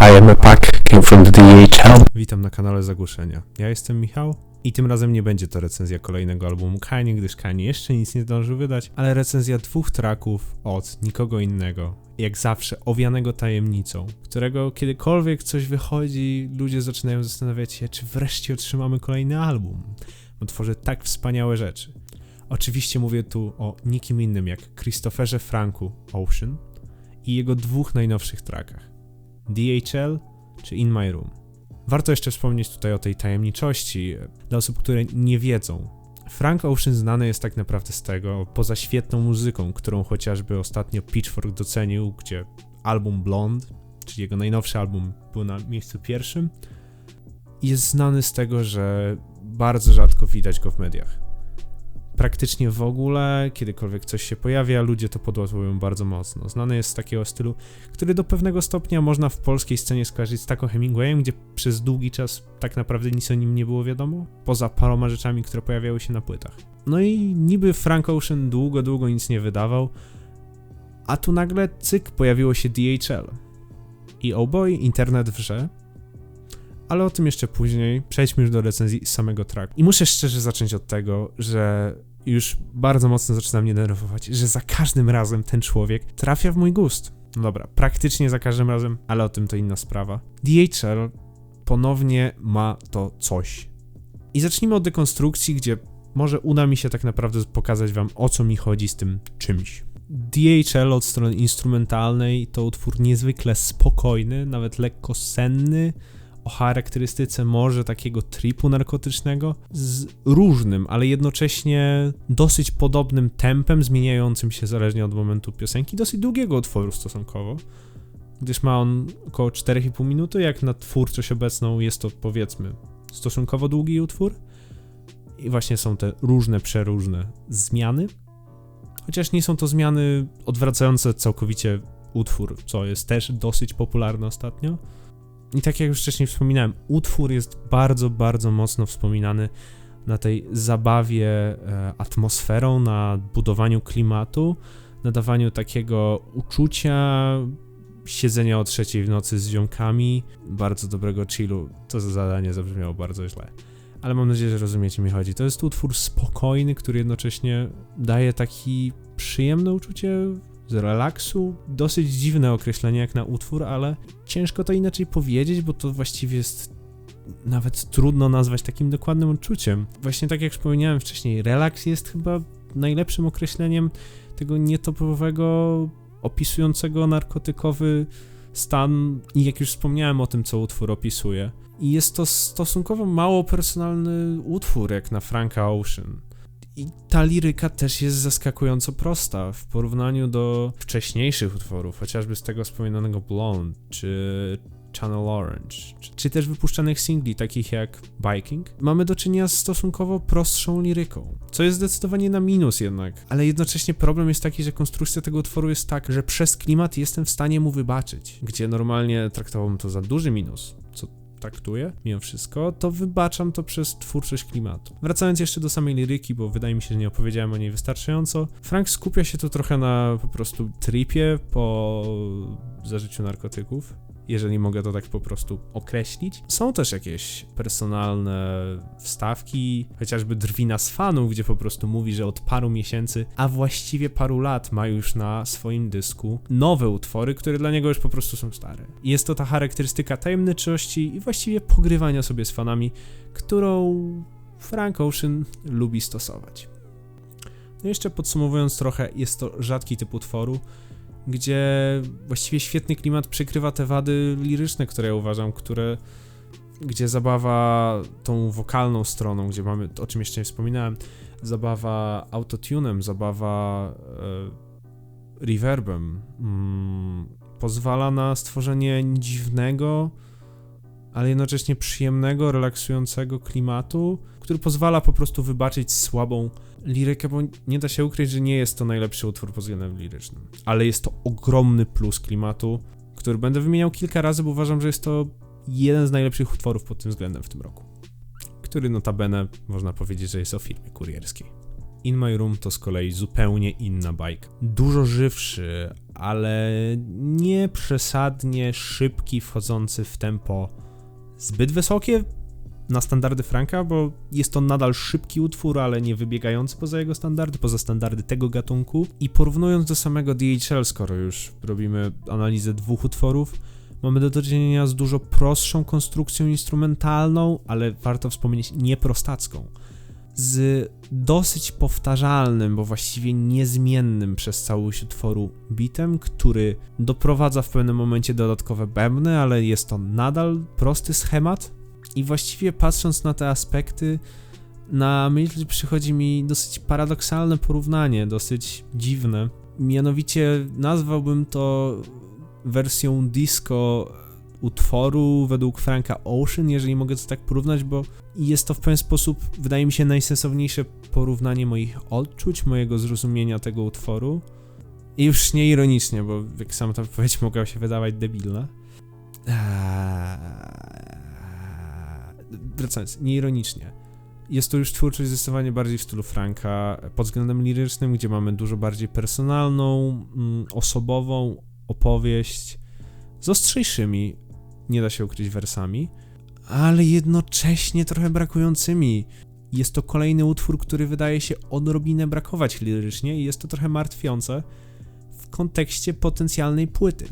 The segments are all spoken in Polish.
I am a pack, came from the DHL. Witam na kanale Zagłuszenia. Ja jestem Michał i tym razem nie będzie to recenzja kolejnego albumu Kanye, gdyż Kanye jeszcze nic nie zdążył wydać, ale recenzja dwóch traków od nikogo innego. Jak zawsze owianego tajemnicą, którego kiedykolwiek coś wychodzi, ludzie zaczynają zastanawiać się, czy wreszcie otrzymamy kolejny album. Bo tworzy tak wspaniałe rzeczy. Oczywiście mówię tu o nikim innym jak Christopherze Franku Ocean i jego dwóch najnowszych trakach. DHL czy In My Room. Warto jeszcze wspomnieć tutaj o tej tajemniczości dla osób, które nie wiedzą. Frank Ocean znany jest tak naprawdę z tego, poza świetną muzyką, którą chociażby ostatnio Pitchfork docenił, gdzie album Blonde, czyli jego najnowszy album, był na miejscu pierwszym, jest znany z tego, że bardzo rzadko widać go w mediach. Praktycznie w ogóle, kiedykolwiek coś się pojawia, ludzie to podłapują bardzo mocno. Znany jest z takiego stylu, który do pewnego stopnia można w polskiej scenie skojarzyć z taką Hemingwayem, gdzie przez długi czas tak naprawdę nic o nim nie było wiadomo, poza paroma rzeczami, które pojawiały się na płytach. No i niby Frank Ocean długo, długo nic nie wydawał, a tu nagle cyk pojawiło się DHL. I boy, internet wrze. Ale o tym jeszcze później. Przejdźmy już do recenzji samego tracku. I muszę szczerze zacząć od tego, że już bardzo mocno zaczyna mnie denerwować, że za każdym razem ten człowiek trafia w mój gust. No dobra, praktycznie za każdym razem, ale o tym to inna sprawa. DHL ponownie ma to coś. I zacznijmy od dekonstrukcji, gdzie może uda mi się tak naprawdę pokazać wam o co mi chodzi z tym czymś. DHL od strony instrumentalnej to utwór niezwykle spokojny, nawet lekko senny, o charakterystyce może takiego tripu narkotycznego z różnym, ale jednocześnie dosyć podobnym tempem, zmieniającym się zależnie od momentu piosenki, dosyć długiego utworu stosunkowo, gdyż ma on około 4,5 minuty, jak na twórczość obecną jest to powiedzmy stosunkowo długi utwór i właśnie są te różne, przeróżne zmiany, chociaż nie są to zmiany odwracające całkowicie utwór, co jest też dosyć popularne ostatnio. I tak jak już wcześniej wspominałem, utwór jest bardzo, bardzo mocno wspominany na tej zabawie e, atmosferą, na budowaniu klimatu, nadawaniu takiego uczucia siedzenia o trzeciej w nocy z ziomkami, bardzo dobrego chillu. To zadanie zabrzmiało bardzo źle. Ale mam nadzieję, że rozumiecie mi chodzi. To jest utwór spokojny, który jednocześnie daje taki przyjemne uczucie z relaksu. Dosyć dziwne określenie jak na utwór, ale ciężko to inaczej powiedzieć, bo to właściwie jest nawet trudno nazwać takim dokładnym uczuciem. Właśnie tak jak wspomniałem wcześniej, relaks jest chyba najlepszym określeniem tego nietopowego, opisującego narkotykowy stan i jak już wspomniałem o tym, co utwór opisuje. I jest to stosunkowo mało personalny utwór, jak na Franka Ocean. I ta liryka też jest zaskakująco prosta w porównaniu do wcześniejszych utworów, chociażby z tego wspominanego Blonde czy Channel Orange, czy, też wypuszczanych singli takich jak Biking. Mamy do czynienia z stosunkowo prostszą liryką, co jest zdecydowanie na minus jednak, ale jednocześnie problem jest taki, że konstrukcja tego utworu jest tak, że przez klimat jestem w stanie mu wybaczyć, gdzie normalnie traktowałbym to za duży minus, co traktuję, mimo wszystko, to wybaczam to przez twórczość klimatu. Wracając jeszcze do samej liryki, bo wydaje mi się, że nie opowiedziałem o niej wystarczająco, Frank skupia się tu trochę na po prostu tripie po zażyciu narkotyków jeżeli mogę to tak po prostu określić. Są też jakieś personalne wstawki, chociażby Drwina z fanów, gdzie po prostu mówi, że od paru miesięcy, a właściwie paru lat ma już na swoim dysku nowe utwory, które dla niego już po prostu są stare. Jest to ta charakterystyka tajemniczości i właściwie pogrywania sobie z fanami, którą Frank Ocean lubi stosować. No jeszcze podsumowując trochę, jest to rzadki typ utworu, gdzie właściwie świetny klimat przykrywa te wady liryczne, które ja uważam, które gdzie zabawa tą wokalną stroną, gdzie mamy, o czym jeszcze nie wspominałem, zabawa autotunem, zabawa e, reverbem, mm, pozwala na stworzenie dziwnego, ale jednocześnie przyjemnego, relaksującego klimatu, który pozwala po prostu wybaczyć słabą lirykę, bo nie da się ukryć, że nie jest to najlepszy utwór pod względem lirycznym. Ale jest to ogromny plus klimatu, który będę wymieniał kilka razy, bo uważam, że jest to jeden z najlepszych utworów pod tym względem w tym roku. Który notabene można powiedzieć, że jest o firmie kurierskiej. In My Room to z kolei zupełnie inna bajka. Dużo żywszy, ale nie przesadnie szybki, wchodzący w tempo zbyt wysokie na standardy Franka, bo jest to nadal szybki utwór, ale nie wybiegający poza jego standardy, poza standardy tego gatunku. I porównując do samego DHL, skoro już robimy analizę dwóch utworów, mamy do czynienia z dużo prostszą konstrukcją instrumentalną, ale warto wspomnieć nieprostacką. Z dosyć powtarzalnym, bo właściwie niezmiennym przez całość utworu bitem, który doprowadza w pewnym momencie dodatkowe bębny, ale jest to nadal prosty schemat. I właściwie patrząc na te aspekty, na myśl przychodzi mi dosyć paradoksalne porównanie, dosyć dziwne. Mianowicie nazwałbym to wersją disco utworu według Franka Ocean, jeżeli mogę to tak porównać, bo jest to w pewien sposób, wydaje mi się, najsensowniejsze porównanie moich odczuć, mojego zrozumienia tego utworu. I już nie ironicznie, bo jak sama ta wypowiedź mogła się wydawać debilna. Eee, Wracając, nieironicznie. Jest to już twórczość zdecydowanie bardziej w stylu Franka pod względem lirycznym, gdzie mamy dużo bardziej personalną, mm, osobową opowieść z ostrzejszymi, nie da się ukryć wersami, ale jednocześnie trochę brakującymi. Jest to kolejny utwór, który wydaje się odrobinę brakować lirycznie i jest to trochę martwiące w kontekście potencjalnej płyty.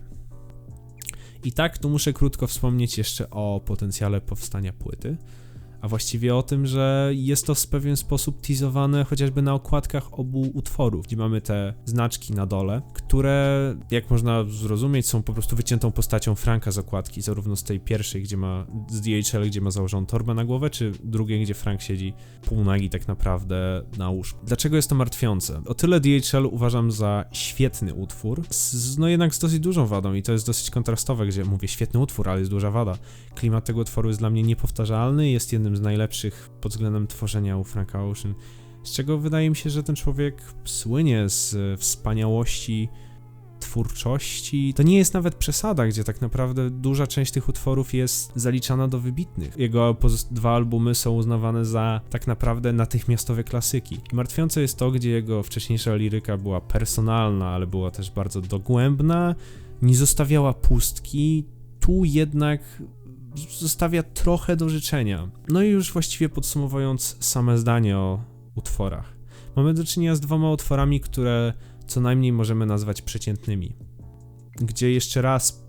I tak, tu muszę krótko wspomnieć jeszcze o potencjale powstania płyty, a właściwie o tym, że jest to w pewien sposób teasowane chociażby na okładkach obu utworów, gdzie mamy te znaczki na dole, które, jak można zrozumieć, są po prostu wyciętą postacią Franka z okładki, zarówno z tej pierwszej, gdzie ma, z DHL, gdzie ma założoną torbę na głowę, czy drugiej, gdzie Frank siedzi półnagi tak naprawdę na łóżku. Dlaczego jest to martwiące? O tyle DHL uważam za świetny utwór, z, no jednak z dosyć dużą wadą i to jest dosyć kontrastowe, gdzie mówię świetny utwór, ale jest duża wada. Klimat tego utworu jest dla mnie niepowtarzalny, jest jednym z najlepszych pod względem tworzenia u Franka Ocean, z czego wydaje mi się, że ten człowiek słynie z e, wspaniałości twórczości. To nie jest nawet przesada, gdzie tak naprawdę duża część tych utworów jest zaliczana do wybitnych. Jego dwa albumy są uznawane za tak naprawdę natychmiastowe klasyki. Martwiące jest to, gdzie jego wcześniejsza liryka była personalna, ale była też bardzo dogłębna, nie zostawiała pustki. Tu jednak zostawia trochę do życzenia. No i już właściwie podsumowując same zdanie o utworach. Mamy do czynienia z dwoma utworami, które co najmniej możemy nazwać przeciętnymi. Gdzie jeszcze raz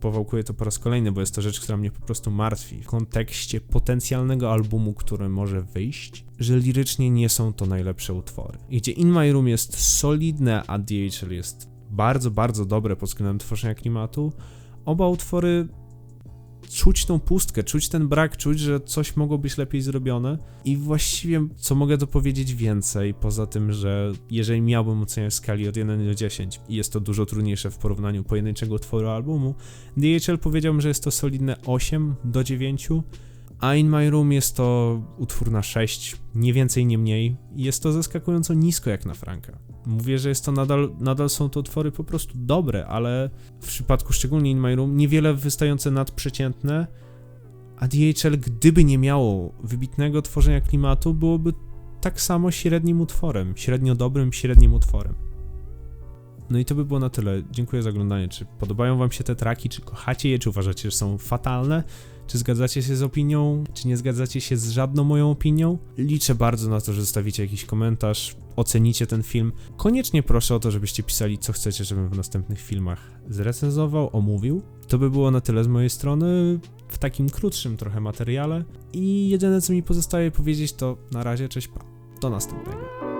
powałkuję to po raz kolejny, bo jest to rzecz, która mnie po prostu martwi w kontekście potencjalnego albumu, który może wyjść, że lirycznie nie są to najlepsze utwory. I Gdzie In My Room jest solidne, a DHL jest bardzo, bardzo dobre pod względem tworzenia klimatu, oba utwory czuć tą pustkę, czuć ten brak, czuć, że coś mogło być lepiej zrobione. I właściwie, co mogę dopowiedzieć więcej, poza tym, że jeżeli miałbym oceniać w skali od 1 do 10 i jest to dużo trudniejsze w porównaniu pojedynczego utworu albumu, DHL powiedziałbym, że jest to solidne 8 do 9, a In My Room jest to utwór na 6, nie więcej, nie mniej. Jest to zaskakująco nisko jak na Franka. Mówię, że jest to nadal, nadal są to utwory po prostu dobre, ale w przypadku szczególnie In My Room niewiele wystające nadprzeciętne, a DHL gdyby nie miało wybitnego tworzenia klimatu, byłoby tak samo średnim utworem, średnio dobrym, średnim utworem. No i to by było na tyle. Dziękuję za oglądanie. Czy podobają wam się te traki, czy kochacie je, czy uważacie, że są fatalne? Czy zgadzacie się z opinią, czy nie zgadzacie się z żadną moją opinią? Liczę bardzo na to, że zostawicie jakiś komentarz, ocenicie ten film. Koniecznie proszę o to, żebyście pisali, co chcecie, żebym w następnych filmach zrecenzował, omówił. To by było na tyle z mojej strony w takim krótszym trochę materiale. I jedyne, co mi pozostaje powiedzieć, to na razie, cześć, pa. Do następnego.